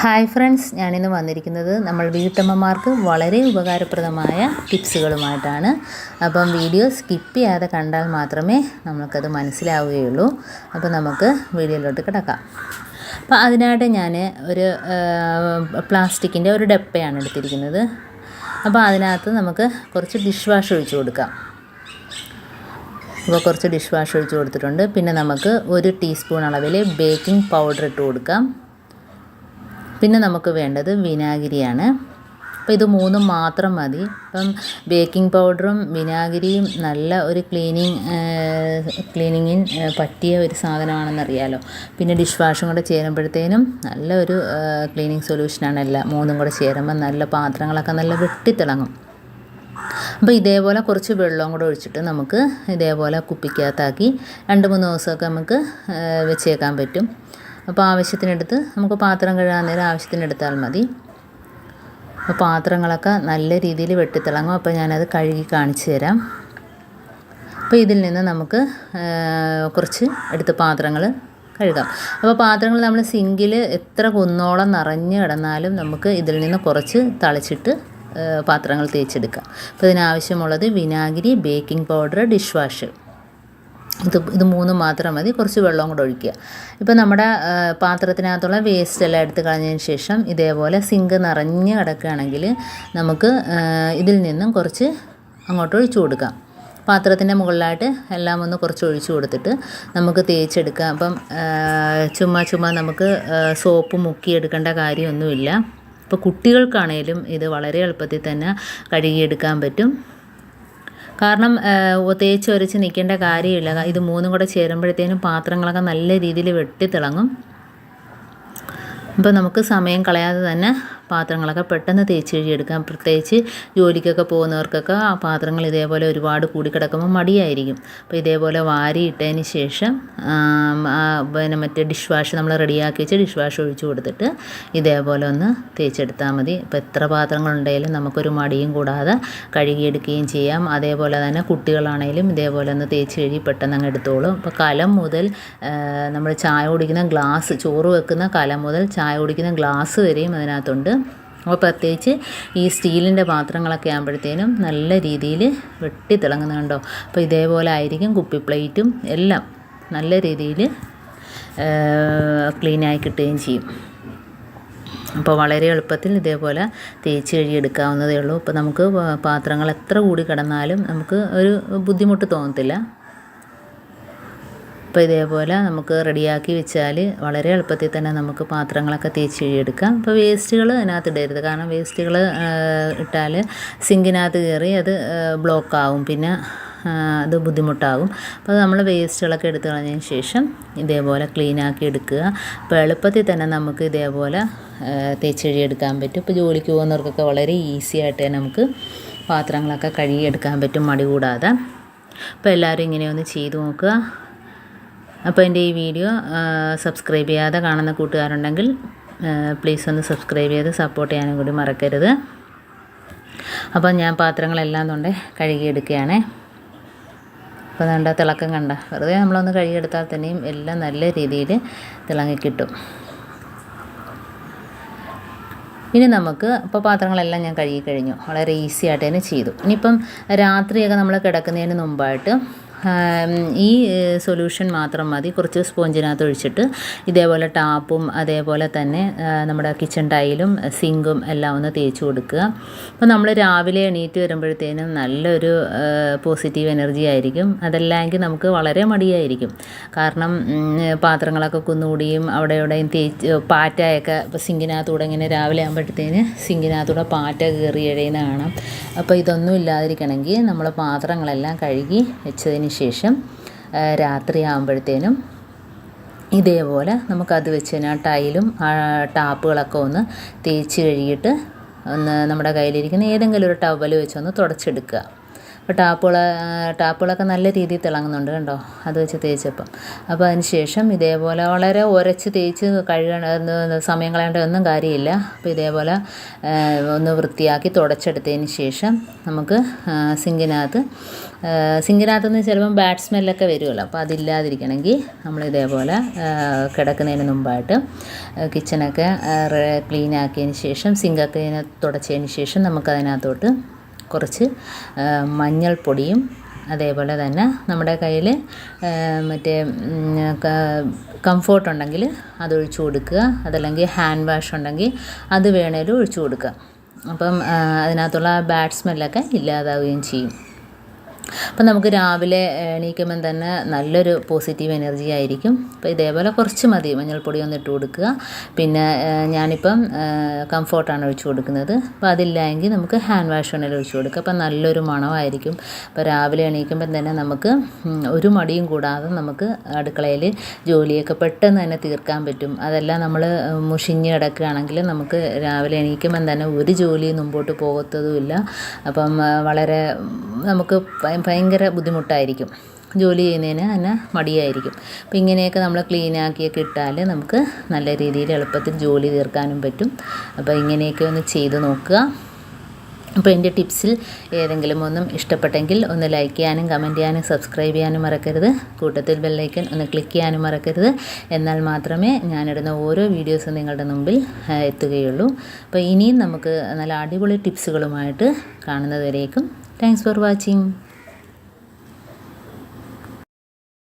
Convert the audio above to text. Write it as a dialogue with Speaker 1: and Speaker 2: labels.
Speaker 1: Hi friends ഞാനിന്ന് വന്നിരിക്കുന്നത് നമ്മൾ വീട്ടമ്മമാർക്ക് വളരെ ഉപകാരപ്രദമായ ടിപ്സുകളുമായിട്ടാണ്. അപ്പം വീഡിയോ സ്കിപ്പ് ചെയ്യാതെ കണ്ടാൽ മാത്രമേ നമുക്കത് മനസ്സിലാവുകയുള്ളൂ. അപ്പോൾ നമുക്ക് വീഡിയോയിലോട്ട് കിടക്കാം. അപ്പോൾ അതിനായിട്ട് ഞാൻ ഒരു പ്ലാസ്റ്റിക്കിന്റെ ഒരു ഡപ്പയാണ് എടുത്തിരിക്കുന്നത്. അപ്പോൾ അതിനകത്ത് നമുക്ക് കുറച്ച് ഡിഷ് വാഷ് ഒഴിച്ചു കൊടുക്കാം. അപ്പോൾ കുറച്ച് ഡിഷ് വാഷ് ഒഴിച്ചു കൊടുത്തിട്ടുണ്ട്. പിന്നെ നമുക്ക് ഒരു ടീസ്പൂൺ അളവിൽ ബേക്കിംഗ് പൗഡർ ഇട്ട് കൊടുക്കാം. പിന്നെ നമുക്ക് വേണ്ടത് വിനാഗിരിയാണ്. അപ്പോൾ ഇത് മൂന്നും മാത്രം മതി. ഇപ്പം ബേക്കിംഗ് പൗഡറും വിനാഗിരിയും നല്ല ഒരു ക്ലീനിങ് ക്ലീനിങ്ങിന് പറ്റിയ ഒരു സാധനമാണെന്നറിയാലോ. പിന്നെ ഡിഷ് വാഷും കൂടെ ചേരുമ്പോഴത്തേനും നല്ല ഒരു ക്ലീനിങ് സൊല്യൂഷനാണ് എല്ലാം മൂന്നും കൂടെ ചേരുമ്പോൾ നല്ല പാത്രങ്ങളൊക്കെ നല്ല വെട്ടിത്തിളങ്ങും. അപ്പോൾ ഇതേപോലെ കുറച്ച് വെള്ളവും കൂടെ ഒഴിച്ചിട്ട് നമുക്ക് ഇതേപോലെ കുപ്പിക്കകത്താക്കി രണ്ട് മൂന്ന് ദിവസമൊക്കെ നമുക്ക് വെച്ചേക്കാൻ പറ്റും. അപ്പോൾ ആവശ്യത്തിനെടുത്ത് നമുക്ക് പാത്രം കഴുകാൻ നേരം ആവശ്യത്തിനെടുത്താൽ മതി. അപ്പോൾ പാത്രങ്ങളൊക്കെ നല്ല രീതിയിൽ വെട്ടിത്തിളങ്ങും. അപ്പോൾ ഞാനത് കഴുകി കാണിച്ചു തരാം. അപ്പോൾ ഇതിൽ നിന്ന് നമുക്ക് കുറച്ച് എടുത്ത് പാത്രങ്ങൾ കഴുകാം. അപ്പോൾ പാത്രങ്ങൾ നമ്മൾ സിങ്കിൽ എത്ര കുന്നോളം നിറഞ്ഞ് കിടന്നാലും നമുക്ക് ഇതിൽ നിന്ന് കുറച്ച് തളിച്ചിട്ട് പാത്രങ്ങൾ തേച്ചെടുക്കാം. അപ്പോൾ ഇതിനാവശ്യമുള്ളത് വിനാഗിരി ബേക്കിംഗ് പൗഡർ ഡിഷ് വാഷ്. ഇത് ഇത് മൂന്ന് മാത്രം മതി. കുറച്ച് വെള്ളവും കൂടെ ഒഴിക്കുക. ഇപ്പോൾ നമ്മുടെ പാത്രത്തിനകത്തുള്ള വേസ്റ്റ് എല്ലാം എടുത്ത് കളഞ്ഞതിന് ശേഷം ഇതേപോലെ സിങ്ക് നിറഞ്ഞ് കിടക്കുകയാണെങ്കിൽ നമുക്ക് ഇതിൽ നിന്നും കുറച്ച് അങ്ങോട്ട് ഒഴിച്ചു കൊടുക്കാം. പാത്രത്തിന്റെ മുകളിലായിട്ട് എല്ലാം ഒന്ന് കുറച്ച് ഒഴിച്ചു കൊടുത്തിട്ട് നമുക്ക് തേച്ചെടുക്കാം. അപ്പം ചുമ്മാ ചുമ്മാ നമുക്ക് സോപ്പ് മുക്കിയെടുക്കേണ്ട കാര്യമൊന്നുമില്ല. ഇപ്പോൾ കുട്ടികൾക്കാണേലും ഇത് വളരെ എളുപ്പത്തിൽ തന്നെ കഴുകിയെടുക്കാൻ പറ്റും. കാരണം തേച്ച് ഒരച്ച് നിൽക്കേണ്ട കാര്യമില്ല. ഇത് മൂന്നും കൂടെ ചേരുമ്പോഴത്തേനും പാത്രങ്ങളൊക്കെ നല്ല രീതിയിൽ വെട്ടിത്തിളങ്ങും. അപ്പോൾ നമുക്ക് സമയം കളയാതെ തന്നെ പാത്രങ്ങളൊക്കെ പെട്ടെന്ന് തേച്ച് കഴുകിയെടുക്കാം. പ്രത്യേകിച്ച് ജോലിക്കൊക്കെ പോകുന്നവർക്കൊക്കെ ആ പാത്രങ്ങൾ ഇതേപോലെ ഒരുപാട് കൂടിക്കിടക്കുമ്പോൾ മടിയായിരിക്കും. അപ്പോൾ ഇതേപോലെ വാരി ഇട്ടതിന് ശേഷം പിന്നെ മറ്റേ ഡിഷ് വാഷ് നമ്മൾ റെഡിയാക്കി വെച്ച് ഡിഷ് വാഷ് ഒഴിച്ചു കൊടുത്തിട്ട് ഇതേപോലെ ഒന്ന് തേച്ചെടുത്താൽ മതി. ഇപ്പോൾ എത്ര പാത്രങ്ങളുണ്ടെങ്കിലും നമുക്കൊരു മടിയും കൂടാതെ കഴുകിയെടുക്കുകയും ചെയ്യാം. അതേപോലെ തന്നെ കുട്ടികളാണെങ്കിലും ഇതേപോലെ ഒന്ന് തേച്ച് കഴുകി പെട്ടെന്ന് അങ്ങ് എടുത്തോളും. ഇപ്പോൾ കലം മുതൽ നമ്മൾ ചായ കുടിക്കുന്ന ഗ്ലാസ് ചോറ് വെക്കുന്ന കലം മുതൽ ചായ കുടിക്കുന്ന ഗ്ലാസ് വരെയും അതിനകത്തുണ്ട്. അപ്പോൾ പ്രത്യേകിച്ച് ഈ സ്റ്റീലിന്റെ പാത്രങ്ങളൊക്കെ ആകുമ്പോഴത്തേനും നല്ല രീതിയിൽ വെട്ടി തിളങ്ങുന്നുണ്ടോ അപ്പോൾ ഇതേപോലെ ആയിരിക്കും കുപ്പി പ്ലേറ്റും എല്ലാം നല്ല രീതിയിൽ ക്ലീനായി കിട്ടുകയും ചെയ്യും. അപ്പോൾ വളരെ എളുപ്പത്തിൽ ഇതേപോലെ തേച്ച് കഴുകിയെടുക്കാവുന്നതേ ഉള്ളൂ. ഇപ്പോൾ നമുക്ക് പാത്രങ്ങൾ എത്ര കൂടി കിടന്നാലും നമുക്ക് ഒരു ബുദ്ധിമുട്ട് തോന്നത്തില്ല. അപ്പോൾ ഇതേപോലെ നമുക്ക് റെഡിയാക്കി വെച്ചാൽ വളരെ എളുപ്പത്തിൽ തന്നെ നമുക്ക് പാത്രങ്ങളൊക്കെ തേച്ച് കഴുകിയെടുക്കാം അപ്പോൾ വേസ്റ്റുകൾ അതിനകത്ത് ഇടരുത്. കാരണം വേസ്റ്റുകൾ ഇട്ടാൽ സിങ്കിനകത്ത് കയറി അത് ബ്ലോക്ക് ആവും പിന്നെ അത് ബുദ്ധിമുട്ടാകും അപ്പോൾ നമ്മൾ വേസ്റ്റുകളൊക്കെ എടുത്ത് കളഞ്ഞതിന് ശേഷം ഇതേപോലെ ക്ലീനാക്കി എടുക്കുക. അപ്പോൾ എളുപ്പത്തിൽ തന്നെ നമുക്ക് ഇതേപോലെ തേച്ച് കഴുകിയെടുക്കാൻ പറ്റും. ഇപ്പോൾ ജോലിക്ക് പോകുന്നവർക്കൊക്കെ വളരെ ഈസി ആയിട്ട് തന്നെ നമുക്ക് പാത്രങ്ങളൊക്കെ കഴുകിയെടുക്കാൻ പറ്റും. മടി കൂടാതെ. അപ്പോൾ എല്ലാവരും ഇങ്ങനെ ഒന്ന് ചെയ്തു നോക്കുക. അപ്പോൾ എന്റെ ഈ വീഡിയോ സബ്സ്ക്രൈബ് ചെയ്യാതെ കാണുന്ന കൂട്ടുകാരുണ്ടെങ്കിൽ പ്ലീസ് ഒന്ന് സബ്സ്ക്രൈബ് ചെയ്ത് സപ്പോർട്ട് ചെയ്യാനും കൂടി മറക്കരുത്. അപ്പോൾ ഞാൻ പാത്രങ്ങളെല്ലാം തൊണ്ടേ കഴുകിയെടുക്കുകയാണേ. അപ്പോൾ വേണ്ട തിളക്കം കണ്ട വെറുതെ നമ്മളൊന്ന് കഴുകിയെടുത്താൽ തന്നെയും എല്ലാം നല്ല രീതിയിൽ തിളങ്ങിക്കിട്ടും ഇനി നമുക്ക് ഇപ്പോൾ പാത്രങ്ങളെല്ലാം ഞാൻ കഴുകി കഴിഞ്ഞു. വളരെ ഈസി ആയിട്ട് തന്നെ ചെയ്തു. ഇനിയിപ്പം രാത്രിയൊക്കെ നമ്മൾ കിടക്കുന്നതിന് മുമ്പായിട്ട് ഈ സൊല്യൂഷൻ മാത്രം മതി. കുറച്ച് സ്പോഞ്ചിനകത്ത് ഒഴിച്ചിട്ട് ഇതേപോലെ ടാപ്പും അതേപോലെ തന്നെ നമ്മുടെ കിച്ചൺ ടൈലും സിങ്കും എല്ലാം ഒന്ന് തേച്ച് കൊടുക്കുക. അപ്പോൾ നമ്മൾ രാവിലെ എണീറ്റ് വരുമ്പോഴത്തേനും നല്ലൊരു പോസിറ്റീവ് എനർജി ആയിരിക്കും. അതല്ലെങ്കിൽ നമുക്ക് വളരെ മടിയായിരിക്കും. കാരണം പാത്രങ്ങളൊക്കെ കുന്നുകൂടിയും അവിടെ എവിടെയും തേച്ച് പാറ്റയൊക്കെ ഇപ്പോൾ സിങ്കിനകത്തൂടെ ഇങ്ങനെ രാവിലെ ആകുമ്പോഴത്തേന് സിങ്കിനകത്തൂടെ പാറ്റ കയറി എഴുതുന്നതാണ് അപ്പോൾ ഇതൊന്നും ഇല്ലാതിരിക്കണമെങ്കിൽ നമ്മൾ പാത്രങ്ങളെല്ലാം കഴുകി വെച്ചതിന് ശേഷം രാത്രി ആകുമ്പോഴത്തേനും ഇതേപോലെ നമുക്കത് വെച്ച് തന്നെ ടൈലും ടാപ്പുകളൊക്കെ ഒന്ന് തേച്ച് കഴുകിയിട്ട് ഒന്ന് നമ്മുടെ കയ്യിലിരിക്കുന്ന ഏതെങ്കിലും ഒരു ടവൽ വെച്ചൊന്ന് തുടച്ചെടുക്കുക. ടാപ്പുകൾ ടാപ്പുകളൊക്കെ നല്ല രീതിയിൽ തിളങ്ങുന്നുണ്ട് കണ്ടോ? അത് വെച്ച് തേച്ചപ്പം. അപ്പോൾ അതിന് ശേഷം ഇതേപോലെ വളരെ ഉരച്ച് തേച്ച് കഴുകണ സമയം കളയേണ്ട ഒന്നും കാര്യമില്ല. അപ്പോൾ ഇതേപോലെ ഒന്ന് വൃത്തിയാക്കി തുടച്ചെടുത്തതിന് ശേഷം നമുക്ക് സിങ്കിനകത്ത് സിങ്കിനകത്ത് നിന്ന് ചിലപ്പം ബാഡ് സ്മെല്ലൊക്കെ വരുമല്ലോ അപ്പോൾ അതില്ലാതിരിക്കണമെങ്കിൽ നമ്മൾ ഇതേപോലെ കിടക്കുന്നതിന് മുമ്പായിട്ട് കിച്ചണൊക്കെ ക്ലീൻ ആക്കിയതിന് ശേഷം സിങ്കൊക്കെ തുടച്ചതിന് ശേഷം നമുക്കതിനകത്തോട്ട് കുറച്ച് മഞ്ഞൾപ്പൊടിയും അതേപോലെ തന്നെ നമ്മുടെ കയ്യിൽ മറ്റേ കംഫോർട്ട് ഉണ്ടെങ്കിൽ അത് ഒഴിച്ചു കൊടുക്കുക. അതല്ലെങ്കിൽ ഹാൻഡ് വാഷ് ഉണ്ടെങ്കിൽ അത് വേണേലും ഒഴിച്ചു കൊടുക്കുക. അപ്പം അതിനകത്തുള്ള ബാഡ് സ്മെല്ലൊക്കെ ഇല്ലാതാവുകയും ചെയ്യും. അപ്പം നമുക്ക് രാവിലെ എണീക്കുമ്പം തന്നെ നല്ലൊരു പോസിറ്റീവ് എനർജി ആയിരിക്കും. അപ്പോൾ ഇതേപോലെ കുറച്ച് മതി മഞ്ഞൾപ്പൊടി ഒന്ന് ഇട്ട് കൊടുക്കുക. പിന്നെ ഞാനിപ്പം കംഫോർട്ടാണ് ഒഴിച്ചു കൊടുക്കുന്നത്. അപ്പോൾ അതില്ലായെങ്കിൽ നമുക്ക് ഹാൻഡ് വാഷ് വേണേൽ ഒഴിച്ചു കൊടുക്കുക അപ്പം നല്ലൊരു മണമായിരിക്കും. അപ്പോൾ രാവിലെ എണീക്കുമ്പം തന്നെ നമുക്ക് ഒരു മടിയും കൂടാതെ നമുക്ക് അടുക്കളയിൽ ജോലിയൊക്കെ പെട്ടെന്ന് തന്നെ തീർക്കാൻ പറ്റും. അതെല്ലാം നമ്മൾ മുഷിഞ്ഞ് കിടക്കുകയാണെങ്കിൽ നമുക്ക് രാവിലെ എണീക്കുമ്പം തന്നെ ഒരു ജോലിയും മുമ്പോട്ട് പോകത്തതുമില്ല. അപ്പം വളരെ നമുക്ക് ഭയങ്കര ബുദ്ധിമുട്ടായിരിക്കും. ജോലി ചെയ്യുന്നതിന് തന്നെ മടിയായിരിക്കും. അപ്പോൾ ഇങ്ങനെയൊക്കെ നമ്മൾ ക്ലീനാക്കിയൊക്കെ ഇട്ടാൽ നമുക്ക് നല്ല രീതിയിൽ എളുപ്പത്തിൽ ജോലി തീർക്കാനും പറ്റും. അപ്പോൾ ഇങ്ങനെയൊക്കെ ഒന്ന് ചെയ്ത് നോക്കുക. അപ്പോൾ എന്റെ ടിപ്സിൽ ഏതെങ്കിലും ഒന്നും ഇഷ്ടപ്പെട്ടെങ്കിൽ ഒന്ന് ലൈക്ക് ചെയ്യാനും കമന്റ് ചെയ്യാനും സബ്സ്ക്രൈബ് ചെയ്യാനും മറക്കരുത്. കൂട്ടത്തിൽ ബെല്ലൈക്കൻ ഒന്ന് ക്ലിക്ക് ചെയ്യാനും മറക്കരുത്. എന്നാൽ മാത്രമേ ഞാനിടുന്ന ഓരോ വീഡിയോസും നിങ്ങളുടെ മുമ്പിൽ എത്തുകയുള്ളൂ. അപ്പോൾ ഇനിയും നമുക്ക് നല്ല അടിപൊളി ടിപ്സുകളുമായിട്ട് കാണുന്നതുവരേക്കും. Thanks for watching